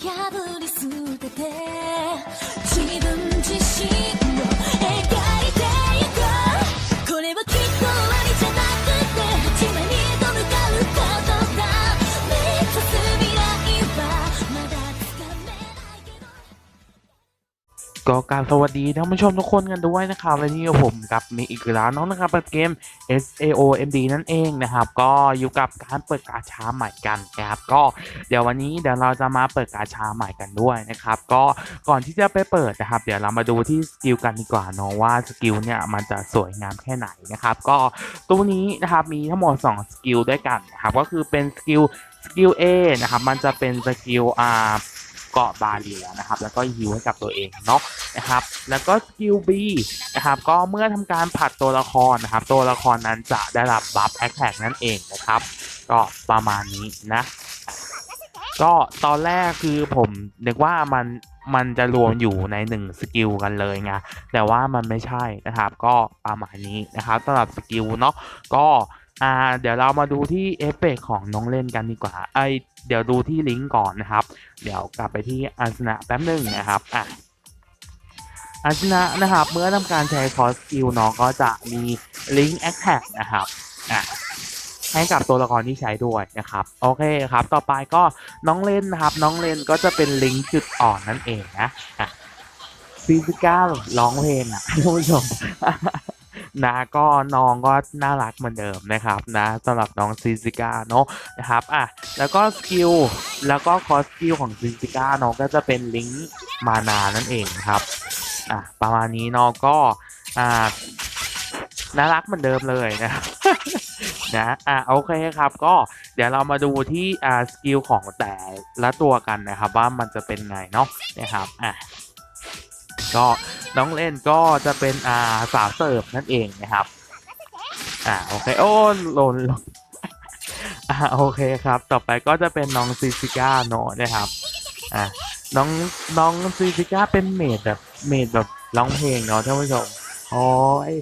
破り捨てて ก็กรารสวัสดีท่านผู้ชมทุกคนกันด้วยนะครับและนี่ผมกับมีอีกแล้วน้องนะครับกับเกม S A O M D นั่นเองนะครับ ก็อยู่กับการเปิดกาชาใหม่กันนะครับ ก็เดี๋ยววันนี้เดี๋ยวเราจะมาเปิดกาชาใหม่กันด้วยนะครับ ก็ก่อนที่จะไปเปิดนะครับ เดี๋ยวเรามาดูที่สกิลกันดีกว่าเนาะว่าสกิลเนี่ยมันจะสวยงามแค่ไหนนะครับ ก็ตัวนี้นะครับมีทั้งหมด 2 สกิลด้วยกันนะครับ ก็คือเป็นสกิลสกิล A นะครับ มันจะเป็นสกิลอ่า เกาะบาเรียนะครับ แล้วก็ฮิวให้กับตัวเองเนาะนะครับ แล้วก็สกิล B นะครับ ก็เมื่อทำการผัดตัวละครนะครับ ตัวละครนั้นจะได้รับบัฟแอคแท็กนั่นเองนะครับ ก็ประมาณนี้นะ ก็ตอนแรกคือผมนึกว่ามันมันจะรวมอยู่ในหนึ่งสกิลกันเลยไงแต่ว่ามันไม่ใช่นะครับ ก็ประมาณนี้นะครับสำหรับสกิลเนาะก็ อ่าเดี๋ยวเรามาดูที่เอฟเฟกของน้องเล่นกันดีกว่าไอเดี๋ยวดูที่ลิงก์ก่อนนะครับ เดี๋ยวกลับไปที่อันสนะแป๊บหนึ่งนะครับอะอาชนะนะครับ เมื่อทำการใช้คอสกิลเนาะก็จะมีลิงก์แอคแท็กนะครับอะให้กับตัวละครที่ใช้ด้วยนะครับโอเคครับต่อไปก็น้องเล่นนะครับ น้องเล่นก็จะเป็นลิงก์จุดอ่อนนั่นเองนะฟิสิก้าร้องเพลงอะท่านผู้ชม นะก็น้องก็น่ารักเหมือนเดิมนะครับนะสำหรับน้องซิซิก้าเนาะนะครับอะแล้วก็สกิลแล้วก็คอสกิลของซิซิก้าเนาะก็จะเป็นลิงก์มานานั่นเองครับอะประมาณนี้เนาะก็อ่าน่ารักเหมือนเดิมเลยนะนะอะโอเคครับก็เดี๋ยวเรามาดูที่อ่าสกิลของแต่ละตัวกันนะครับ ว่ามันจะเป็นไงเนาะนะครับอะ ก็น้องเล่นก็จะเป็นอ่าสาวเสิร์ฟนั่นเองนะครับ อะโอเคโอ้หล่นหล่นอะโอเคครับ ต่อไปก็จะเป็นน้องซิซิก้าเนาะนะครับอะน้องน้องซีซิก้าเป็นเมดแบบเมดแบบร้องเพลงเนาะท่านผู้ชมโอ้ย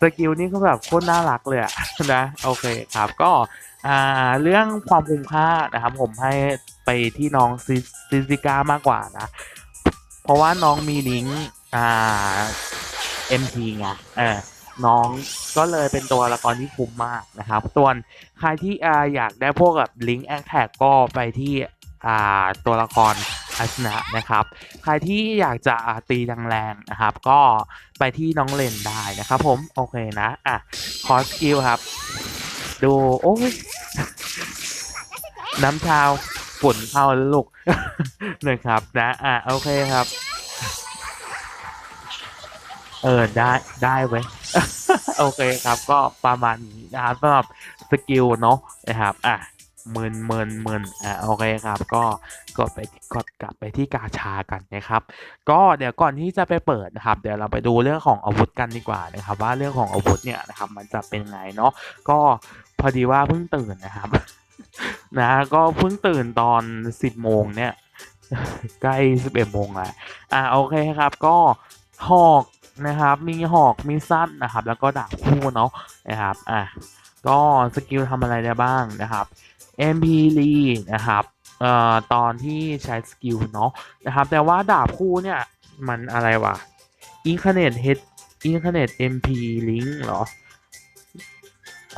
สกิลนี่ก็แบบโคตรน่ารักเลยอะนะโอเคครับก็อ่าเรื่องความคุ้มค่านะครับ ผมให้ไปที่น้องซิซิก้ามากกว่านะ เพราะว่าน้องมีลิงก์อ่า MP ไงเออน้องก็เลยเป็นตัวละครที่คุ้มมากนะครับส่วนใครที่อ่าอยากได้พวกแบบลิงก์แอคแท็กก็ไปที่อ่าตัวละครอาชนะนะครับ ใครที่อยากจะตีแรงๆนะครับ ก็ไปที่น้องเลนได้นะครับผม โอเคนะ อะ คอสกิลครับ ดู โอ้ย น้ำชาวฝนเข้าลูก นะครับนะอะโอเคครับ เออได้ได้เว้โอเคครับก็ประมาณนี้นะครับสำหรับสกิลเนาะนะครับอะหมื่นหมื่นหมื่นอะโอเคครับ ก็กดไปกดกลับไปที่กาชากันนะครับ ก็เดี๋ยวก่อนที่จะไปเปิดนะครับ เดี๋ยวเราไปดูเรื่องของอาวุธกันดีกว่านะครับ ว่าเรื่องของอาวุธเนี่ยนะครับ มันจะเป็นไงเนาะก็พอดีว่าเพิ่งตื่นนะครับ นะก็เพิ่งตื่นตอนสิบโมงเนี่ย ใกล้สิบเอ็ดโมงแล้วอะโอเคครับ ก็หอกนะครับ มีหอกมีสั้นนะครับ แล้วก็ดาบคู่เนาะนะครับอะก็สกิลทำอะไรได้บ้างนะครับ MP ลีนะครับเอ่อตอนที่ใช้สกิลเนาะนะครับ แต่ว่าดาบคู่เนี่ย มันอะไรวะ Incarnate Head Incarnate MP Link เหรอ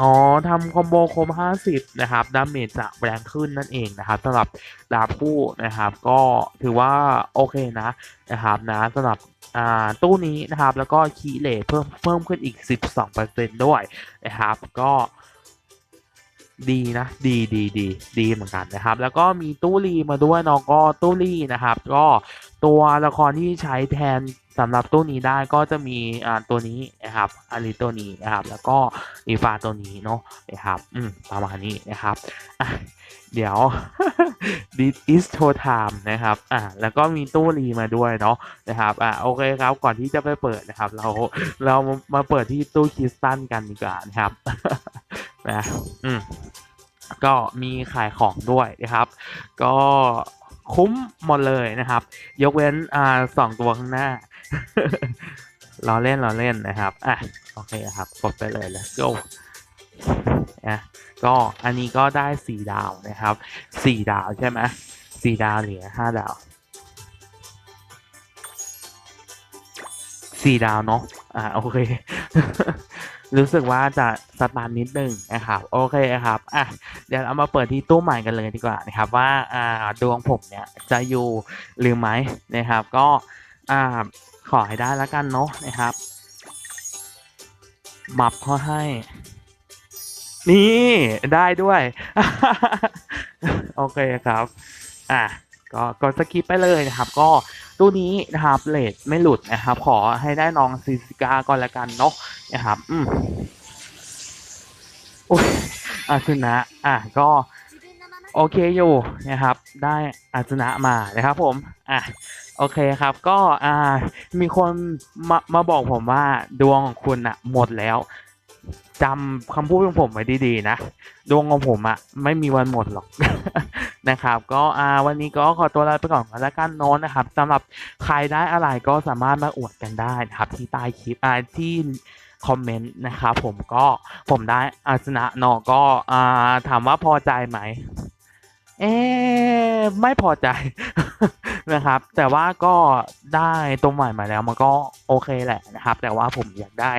อ๋อทำคอมโบคม50 นะครับดาเมจจะแรงขึ้นนั่นเองนะครับสำหรับดาบคู่นะครับ ก็ถือว่าโอเคนะนะครับนะสำหรับตู้นี้นะครับ แล้วก็คีเลเพิ่มเพิ่มขึ้นอีก 12%ด้วยนะครับ ก็ ดีนะดีดีดีดีเหมือนกันนะครับ แล้วก็มีตู้รีมาด้วยเน้องก็ตู้รีนะครับ ก็ตัวละครที่ใช้แทนสำหรับตู้นี้ได้ก็จะมีอ่าตัวนี้นะครับอาริตัวนี้นะครับ แล้วก็อีฟาตัวนี้เนาะนะครับอืมประมาณนี้นะครับเดี๋ยว this is show time นะครับ อะแล้วก็มีตู้รีมาด้วยเนาะ นะครับ อะโอเคครับ ก่อนที่จะไปเปิดนะครับ เรา เรามาเปิดที่ตู้คริสตัลกันดีกว่านะครับ นะอืมก็มีขายของด้วยนะครับ ก็คุ้มหมดเลยนะครับ ยกเว้นอ่าสองตัวข้างหน้าเราเล่นเราเล่นนะครับอะโอเคครับกดไปเลย let's go นะก็อันนี้ก็ได้สี่ดาวนะครับสี่ดาวใช่ไหมสี่ดาวเหลือห้าดาวสี่ดาวเนาะอ่าโอเค รู้สึกว่าจะสตาร์นิดนึงนะครับโอเคครับอะเดี๋ยวเรามาเปิดที่ตู้ใหม่กันเลยดีกว่านะครับว่าอ่าดวงผมเนี่ยจะอยู่หรือไหมนะครับ ก็อ่าขอให้ได้แล้วกันเนาะนะครับมับเขาให้ นี่ได้ด้วย โอเคครับ อะก็กดสกิปไปเลยนะครับ ก็ ตู้นี้นะครับเลทไม่หลุดนะครับ ขอให้ได้น้องซีซิกาก่อนละกันเนาะนะครับ อืมอุ้ยอาซึนะ อะก็โอเคอยู่นะครับ ได้อาสนะมานะครับ ผม อะโอเคครับ ก็อ่า มีคนมามาบอกผมว่าดวงของคุณอะหมดแล้วจำคำพูดของผมไว้ดีๆนะ ดวงของผมอะไม่มีวันหมดหรอก นะครับ ก็อ่าวันนี้ก็ขอตัวลาไปก่อนแล้วกันโน้นนะครับสำหรับใครได้อะไรก็สามารถมาอวดกันได้นะครับที่ใต้คลิปอ่าที่คอมเมนต์นะครับผมก็ผมได้อาสนะนอก็อ่าถามว่าพอใจไหม เอ๊ไม่พอใจ นะครับ แต่ว่าก็ได้ตัวใหม่มาแล้วมันก็โอเคแหละนะครับ แต่ว่าผมอยากได้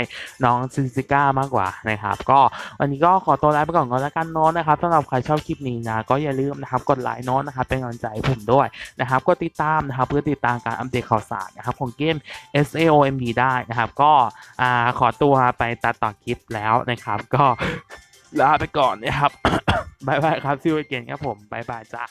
น้องซินซิก้ามากกว่านะครับ ก็วันนี้ก็ขอตัวลาไปก่อนก็แล้วกันน้ตนะครับสำหรับใครชอบคลิปนี้นะก็อย่าลืมนะครับกดไลค์น้ตนะครับเป็นกำลังใจผมด้วยนะครับกดติดตามนะครับเพื่อติดตามการอัปเดตข่าวสารนะครับของเกม SAOMD ได้นะครับ ก็อ่าขอตัวไปตัดต่อคลิปแล้วนะครับ ก็ลาไปก่อนนะครับบายบายครับซิวเกนครับผมบายบายจ้า